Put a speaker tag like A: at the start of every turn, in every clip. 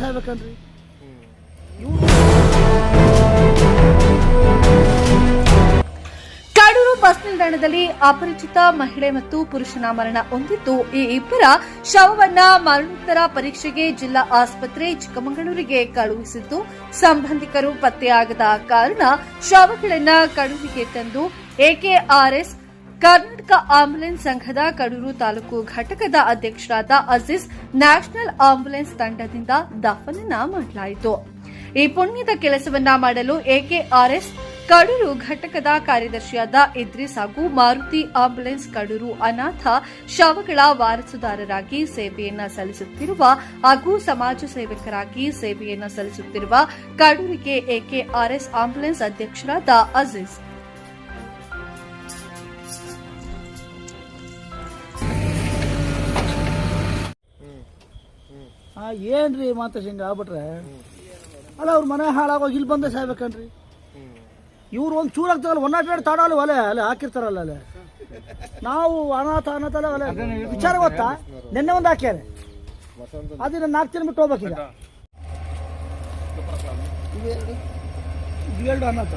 A: ಸಾಯ್ಬೇಕನ್ರಿ
B: Kadur bus ನಿಲ್ದಾಣದಲ್ಲಿ ಅಪರಿಚಿತ ಮಹಿಳೆ ಮತ್ತು ಪುರುಷನ ಮರಣ ಹೊಂದಿದ್ದು, ಈ ಇಬ್ಬರ ಶವವನ್ನ ಮರಣೋತ್ತರ ಪರೀಕ್ಷೆಗೆ ಜಿಲ್ಲಾ ಆಸ್ಪತ್ರೆ ಚಿಕ್ಕಮಗಳೂರಿಗೆ ಕಳುಹಿಸಿದ್ದು, ಸಂಬಂಧಿಕರು ಪತ್ತೆಯಾಗದ ಕಾರಣ ಶವಗಳನ್ನ ಕಡುವಿಗೆ ತಂದು, ಎಕೆಆರ್ಎಸ್ ಕರ್ನಾಟಕ ಆಂಬ್ಯುಲೆನ್ಸ್ ಸಂಘದ ಕಡೂರು ತಾಲೂಕು ಘಟಕದ ಅಧ್ಯಕ್ಷರಾದ ಅಜೀಸ್ ನ್ಯಾಷನಲ್ ಆಂಬ್ಯುಲೆನ್ಸ್ ತಂಡದಿಂದ ದಫನನ ಮಾಡಲಾಯಿತು. ಈ ಪುಣ್ಯದ ಕೆಲಸವನ್ನ ಮಾಡಲು ಎಕೆಆರ್ಎಸ್ ಕಡೂರು ಘಟಕದ ಕಾರ್ಯದರ್ಶಿಯಾದ ಇದ್ರಿಸ್ ಹಾಗೂ ಮಾರುತಿ ಆಂಬ್ಯುಲೆನ್ಸ್ ಕಡೂರು ಅನಾಥ ಶವಗಳ ವಾರಸುದಾರರಾಗಿ ಸೇವೆಯನ್ನು ಸಲ್ಲಿಸುತ್ತಿರುವ ಹಾಗೂ ಸಮಾಜ ಸೇವಕರಾಗಿ ಸೇವೆಯನ್ನು ಸಲ್ಲಿಸುತ್ತಿರುವ ಕಡೂರಿಗೆ ಎಕೆಆರ್ಎಸ್ ಆಂಬ್ಯುಲೆನ್ಸ್ ಅಧ್ಯಕ್ಷರಾದ ಅಜೀಜ್
A: ಏನ್ರಿ ಮಾತ ಹಿಂಗ ಆಗ್ಬಿಟ್ರೆ? ಅಲ್ಲ ಅವ್ರ ಮನೆ ಹಾಳಾಗೋಗಿ ಇಲ್ಲಿ ಬಂದೆ ಸಾಯ್ಬೇಕನ್ರಿ. ಇವ್ರು ಒಂದು ಚೂರು ಆಗ್ತಾರಲ್ಲ ಒನ್ ನಾಟ್ ಏಟ್ ತಾಡಲ್ಲ ಒಲೆ ಅಲ್ಲೇ ಹಾಕಿರ್ತಾರಲ್ಲ ಅಲ್ಲೇ. ನಾವು ಅನಾಥ ಅನಾಥ ಅಲ್ಲ ಒಲೆ ವಿಚಾರ ಗೊತ್ತಾ? ನಿನ್ನೆ ಒಂದು ಹಾಕ್ಯಾರೆ. ಅದನ್ನ ನಾಲ್ಕು ದಿನ ಬಿಟ್ಟು ಹೋಗ್ಬೇಕೀಗ ಇವೆರಡು ಇವೆರಡು ಅನಾಥ.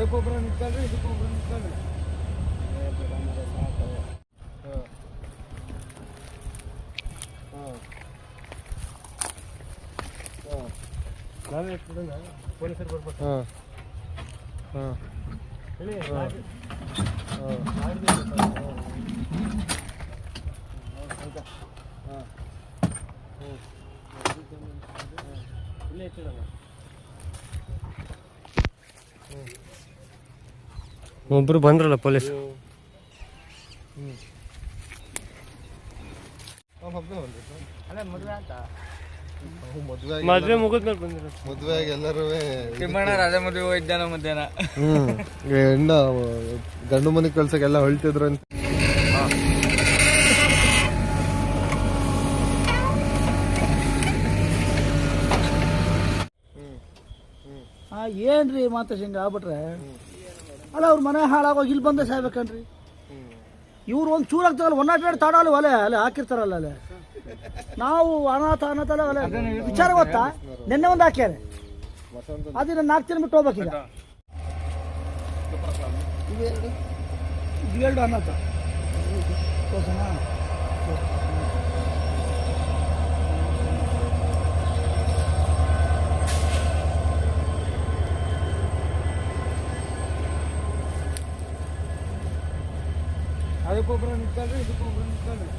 A: ತೋರ್ಸೋಣ?
C: ಅದಕ್ಕೊಬ್ಬರ ನಿಂತ್ಕೊಳ್ರಿ ಇದಕ್ಕೊಬ್ಬರ ನಿಂತ್ಕೊಳ್ರಿ ನಾವೇ ಕೊಡೋಣ ಪೊಲೀಸರು ಬರ್ಬೇಕು
D: ಹಾಂ ಹಾಂ
C: ಹೇಳಿ ಇಲ್ಲೇ ಇಟ್ಟಿಡೋಣ
D: ಒಬ್ರು ಬಂದ್ರಲ್ಲ ಪೊಲೀಸ್.
C: ಅಲ್ಲ ಮದುವೆ
D: ಮದುವೆ
C: ಮದುವೆ ಮುಗಿದ್ಮೇಲೆ ಬಂದಿರ
D: ಮದುವೆಗೆ ಎಲ್ಲರೂ
E: ತಿಮ್ಮಣ್ಣ ರಾಜ ಮದುವೆ ಹೋಗಿದ್ದಾನ ಮಧ್ಯಾಹ್ನ?
D: ಹ್ಮ್. ಹೆಣ್ಣ ಗಂಡು ಮನೆ ಕೆಲ್ಸಕ್ಕೆಲ್ಲ ಹೊಳ್ತಿದ್ರು ಅಂತ.
A: ಆ ಏನ್ರಿ ಮಾತಾ ಹಿಂಗ ಆಗ್ಬಿಟ್ರೆ? ಅಲ್ಲ ಅವ್ರ ಮನೆ ಹಾಳಾಗೋಗಿ ಇಲ್ಲಿ ಬಂದೇ ಸಾಯ್ಬೇಕನ್ರಿ. ಇವ್ರು ಒಂದು ಚೂರು ಆಗ್ತಾರಲ್ಲ ಒನ್ ನಾಟ್ ಎರಡು ತಾಡಲ್ಲ ಒಲೆ ಅಲ್ಲೇ ಹಾಕಿರ್ತಾರಲ್ಲ ಅಲ್ಲೇ. ನಾವು ಅನಾಥ ಅನಾಥಲ್ಲ ಒಲೆ ವಿಚಾರ ಗೊತ್ತಾ? ನಿನ್ನೆ ಒಂದು ಹಾಕ್ಯಾರೆ. ಅದನ್ನ ನಾಲ್ಕು ತಿನ್ ಬಿಟ್ಟು ಹೋಗ್ಬೇಕೀಗ. ಇವೆರಡು? ಇವೆರಡು ಅನಾಥ. ತೋರ್ಸೋಣ?
C: ಅದಕ್ಕೊಬ್ಬರ ನಿಂತ್ಕೊಳ್ರಿ ಇದಕ್ಕೊಬ್ಬರ ನಿಂತ್ಕೊಳ್ರಿ